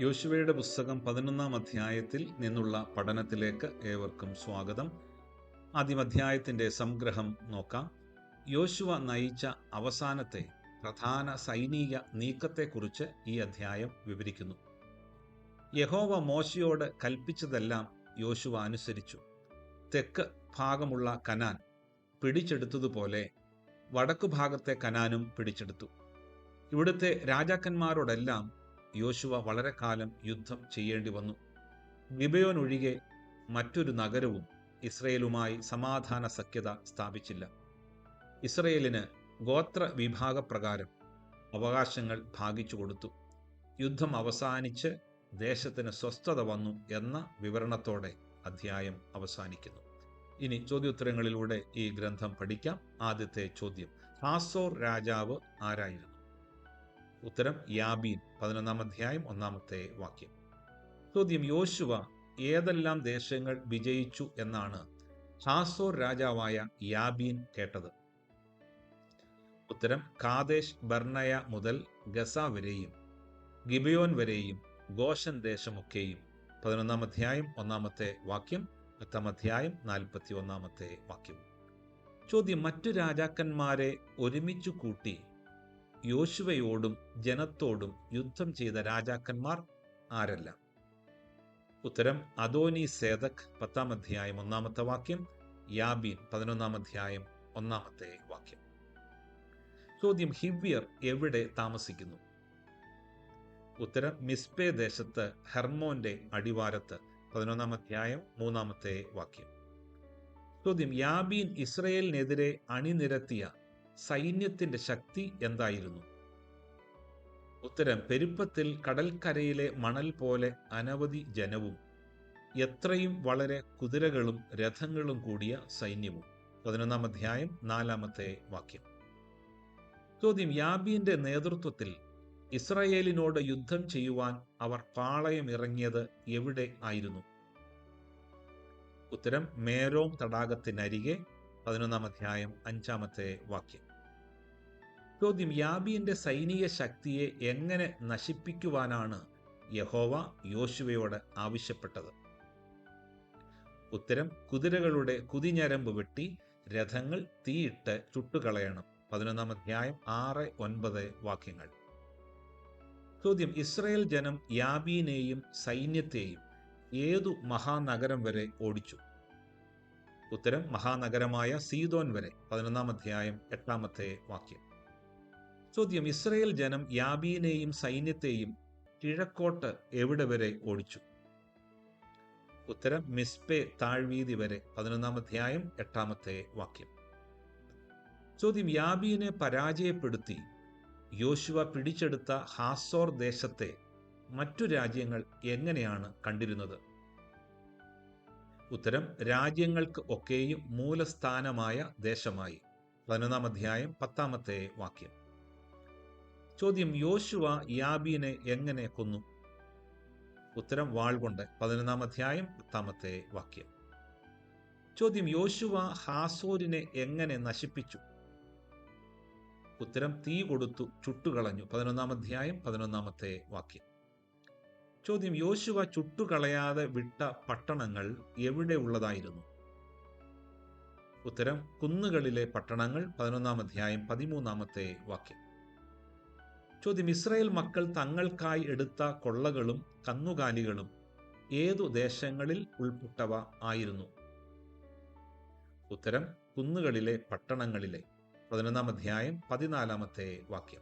യോശുവയുടെ പുസ്തകം പതിനൊന്നാം അധ്യായത്തിൽ നിന്നുള്ള പഠനത്തിലേക്ക് ഏവർക്കും സ്വാഗതം. ആദ്യം അധ്യായത്തിന്റെ സംഗ്രഹം നോക്കാം. യോശുവ നയിച്ച അവസാനത്തെ പ്രധാന സൈനിക നീക്കത്തെക്കുറിച്ച് ഈ അധ്യായം വിവരിക്കുന്നു. യഹോവ മോശയോട് കൽപ്പിച്ചതെല്ലാം യോശുവ അനുസരിച്ചു. തെക്ക് ഭാഗമുള്ള കനാൻ പിടിച്ചെടുത്തതുപോലെ വടക്കു ഭാഗത്തെ കനാനും പിടിച്ചെടുത്തു. ഇവിടുത്തെ രാജാക്കന്മാരോടെല്ലാം യോശുവ വളരെ കാലം യുദ്ധം ചെയ്യേണ്ടി വന്നു. ഗിബയോൻ ഒഴികെ മറ്റൊരു നഗരവും ഇസ്രയേലുമായി സമാധാന സഖ്യത സ്ഥാപിച്ചില്ല. ഇസ്രയേലിന് ഗോത്ര വിഭാഗപ്രകാരം അവകാശങ്ങൾ ഭാഗിച്ചു കൊടുത്തു. യുദ്ധം അവസാനിച്ച് ദേശത്തിന് സ്വസ്ഥത വന്നു എന്ന വിവരണത്തോടെ അധ്യായം അവസാനിക്കുന്നു. ഇനി ചോദ്യോത്തരങ്ങളിലൂടെ ഈ ഗ്രന്ഥം പഠിക്കാം. ആദ്യത്തെ ചോദ്യം ഹാസോർ രാജാവ് ആരായിരുന്നു? ഉത്തരം യാബീൻ പതിനൊന്നാം അധ്യായം ഒന്നാമത്തെ വാക്യം. ചോദ്യം യോശുവ ഏതെല്ലാം ദേശങ്ങൾ വിജയിച്ചു എന്നാണ് ഹാസോർ രാജാവായ യാബീൻ കേട്ടത്? ഉത്തരം കാദേശ് ബർണയ മുതൽ ഗസ വരെയും ഗിബയോൻ വരെയും ഗോഷൻ ദേശമൊക്കെയും. പതിനൊന്നാം അധ്യായം ഒന്നാമത്തെ വാക്യം പത്താം അധ്യായം നാൽപ്പത്തി ഒന്നാമത്തെ വാക്യം. ചോദ്യം മറ്റു രാജാക്കന്മാരെ ഒരുമിച്ചു കൂട്ടി യോശുവയോടും ജനത്തോടും യുദ്ധം ചെയ്ത രാജാക്കന്മാർ ആരല്ല? ഉത്തരം അദോനി സേതക് പത്താം അധ്യായം ഒന്നാമത്തെ വാക്യം യാബീൻ പതിനൊന്നാം അധ്യായം ഒന്നാമത്തെ വാക്യം. ചോദ്യം ഹിവ്യർ എവിടെ താമസിക്കുന്നു? ഉത്തരം മിസ്പേ ദേശത്ത് ഹെർമോന്റെ അടിവാരത്ത് പതിനൊന്നാം അധ്യായം മൂന്നാമത്തെ വാക്യം. ചോദ്യം യാബീൻ ഇസ്രയേലിനെതിരെ അണിനിരത്തിയ സൈന്യത്തിന്റെ ശക്തി എന്തായിരുന്നു? ഉത്തരം പെരുപ്പത്തിൽ കടൽക്കരയിലെ മണൽ പോലെ അനവധി ജനവും എത്രയും വളരെ കുതിരകളും രഥങ്ങളും കൂടിയ സൈന്യവും. പതിനൊന്നാം അധ്യായം നാലാമത്തെ വാക്യം. ചോദ്യം യാബീന്റെ നേതൃത്വത്തിൽ ഇസ്രായേലിനോട് യുദ്ധം ചെയ്യുവാൻ അവർ പാളയം ഇറങ്ങിയത് എവിടെ ആയിരുന്നു? ഉത്തരം മേരോം തടാകത്തിനരികെ പതിനൊന്നാം അധ്യായം അഞ്ചാമത്തെ വാക്യം. ചോദ്യം യാബിന്റെ സൈനിക ശക്തിയെ എങ്ങനെ നശിപ്പിക്കുവാനാണ് യഹോവ യോശുവയോട് ആവശ്യപ്പെട്ടത്? ഉത്തരം കുതിരകളുടെ കുതിഞ്ഞരമ്പ് വെട്ടി രഥങ്ങൾ തീയിട്ട് ചുട്ടുകളയണം. പതിനൊന്നാം അധ്യായം ആറ് ഒൻപത് വാക്യങ്ങൾ. ചോദ്യം ഇസ്രയേൽ ജനം യാബീനെയും സൈന്യത്തെയും ഏതു മഹാനഗരം വരെ ഓടിച്ചു? ഉത്തരം മഹാനഗരമായ സീതോൻ വരെ. പതിനൊന്നാം അധ്യായം എട്ടാമത്തെ വാക്യം. ചോദ്യം ഇസ്രയേൽ ജനം യാബീനെയും സൈന്യത്തെയും കിഴക്കോട്ട് എവിടെ വരെ ഓടിച്ചു? ഉത്തരം മിസ്പെ താഴ്വീതി വരെ. പതിനൊന്നാം അധ്യായം എട്ടാമത്തെ വാക്യം. ചോദ്യം യാബീനെ പരാജയപ്പെടുത്തി യോശുവ പിടിച്ചെടുത്ത ഹാസോർ ദേശത്തെ മറ്റു രാജ്യങ്ങൾ എങ്ങനെയാണ് കണ്ടിരുന്നത്? ഉത്തരം രാജ്യങ്ങൾക്ക് ഒക്കെയും മൂലസ്ഥാനമായ ദേശമായി. പതിനൊന്നാം അധ്യായം പത്താമത്തെ വാക്യം. ചോദ്യം യോശുവ യാബീനെ എങ്ങനെ കൊന്നു? ഉത്തരം വാൾ കൊണ്ട്. പതിനൊന്നാം അധ്യായം പത്താമത്തെ വാക്യം. ചോദ്യം യോശുവ ഹാസോരിനെ എങ്ങനെ നശിപ്പിച്ചു? ഉത്തരം തീ കൊടുത്തു ചുട്ടുകളഞ്ഞു. പതിനൊന്നാം അധ്യായം പതിനൊന്നാമത്തെ വാക്യം. ചോദ്യം യോശുവ ചുട്ടുകളയാതെ വിട്ട പട്ടണങ്ങൾ എവിടെയുള്ളതായിരുന്നു ഉത്തരം കുന്നുകളിലെ പട്ടണങ്ങൾ പതിനൊന്നാം അധ്യായം പതിമൂന്നാമത്തെ വാക്യം. ചോദ്യം ഇസ്രായേൽ മക്കൾ തങ്ങൾക്കായി എടുത്ത കൊള്ളകളും കന്നുകാലികളും ഏതു ദേശങ്ങളിൽ ഉൾപ്പെട്ടവ ആയിരുന്നു? ഉത്തരം കുന്നുകളിലെ പട്ടണങ്ങളിലെ. പതിനൊന്നാം അധ്യായം പതിനാലാമത്തെ വാക്യം.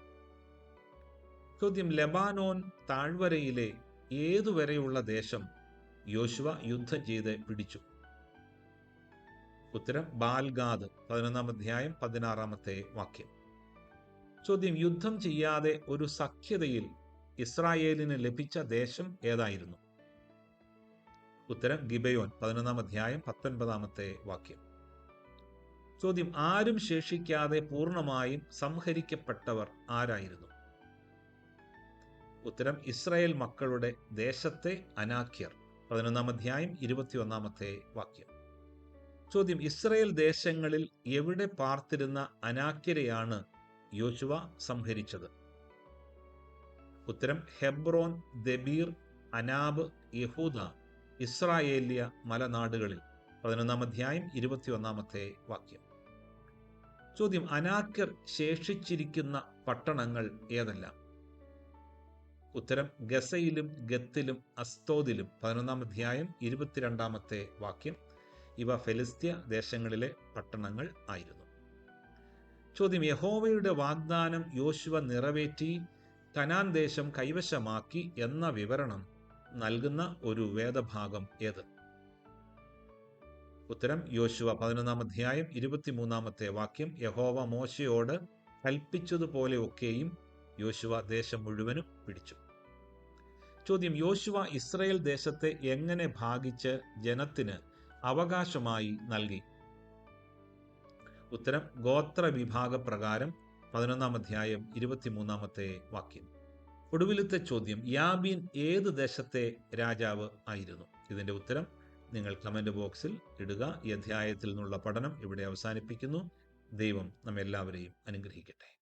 ചോദ്യം ലെബാനോൻ താഴ്വരയിലെ ഏതുവരെയുള്ള ദേശം യോശുവ യുദ്ധം ചെയ്ത് പിടിച്ചു? ഉത്തരം ബാൽഗാദ് പതിനൊന്നാം അധ്യായം പതിനാറാമത്തെ വാക്യം. ചോദ്യം യുദ്ധം ചെയ്യാതെ ഒരു സഖ്യതയിൽ ഇസ്രായേലിന് ലഭിച്ച ദേശം ഏതായിരുന്നു? ഉത്തരം ഗിബയോൻ പതിനൊന്നാം അധ്യായം പത്തൊൻപതാമത്തെ വാക്യം. ചോദ്യം ആരും ശേഷിക്കാതെ പൂർണമായും സംഹരിക്കപ്പെട്ടവർ ആരായിരുന്നു? ഉത്തരം ഇസ്രായേൽ മക്കളുടെ ദേശത്തെ അനാഖ്യർ. പതിനൊന്നാം അധ്യായം ഇരുപത്തിയൊന്നാമത്തെ വാക്യം. ചോദ്യം ഇസ്രായേൽ ദേശങ്ങളിൽ എവിടെ പാർത്തിരുന്ന അനാക്യരെയാണ് യോശുവ സംഹരിച്ചത്? ഉത്തരം ഹെബ്രോൻ ദബീർ അനാബ് യഹൂദ ഇസ്രായേലിയ മലനാടുകളിൽ. പതിനൊന്നാം അധ്യായം ഇരുപത്തിയൊന്നാമത്തെ വാക്യം. ചോദ്യം അനാക്കർ ശേഷിച്ചിരിക്കുന്ന പട്ടണങ്ങൾ ഏതെല്ലാം? ഉത്തരം ഗസയിലും ഗത്തിലും അസ്തോദിലും പതിനൊന്നാം അധ്യായം ഇരുപത്തിരണ്ടാമത്തെ വാക്യം. ഇവ ഫെലിസ്ത്യ ദേശങ്ങളിലെ പട്ടണങ്ങൾ ആയിരുന്നു. ചോദ്യം യഹോവയുടെ വാഗ്ദാനം യോശുവ നിറവേറ്റി കനാൻ ദേശം കൈവശമാക്കി എന്ന വിവരണം നൽകുന്ന ഒരു വേദഭാഗം ഏത്? ഉത്തരം യോശുവ പതിനൊന്നാം അധ്യായം ഇരുപത്തിമൂന്നാമത്തെ വാക്യം. യഹോവ മോശയോട് കൽപ്പിച്ചതുപോലെ ഒക്കെയും യോശുവ ദേശം മുഴുവനും പിടിച്ചു. ചോദ്യം യോശുവ ഇസ്രയേൽ ദേശത്തെ എങ്ങനെ ഭാഗിച്ച് ജനത്തിന് അവകാശമായി നൽകി? ഉത്തരം ഗോത്ര വിഭാഗ പ്രകാരം പതിനൊന്നാം അധ്യായം ഇരുപത്തിമൂന്നാമത്തെ വാക്യം. ഒടുവിലത്തെ ചോദ്യം യാബീൻ ഏത് ദേശത്തെ രാജാവ് ആയിരുന്നു? ഇതിന്റെ ഉത്തരം നിങ്ങൾ കമന്റ് ബോക്സിൽ ഇടുക. ഈ അധ്യായത്തിൽ നിന്നുള്ള പഠനം ഇവിടെ അവസാനിപ്പിക്കുന്നു. ദൈവം നമ്മെല്ലാവരെയും അനുഗ്രഹിക്കട്ടെ.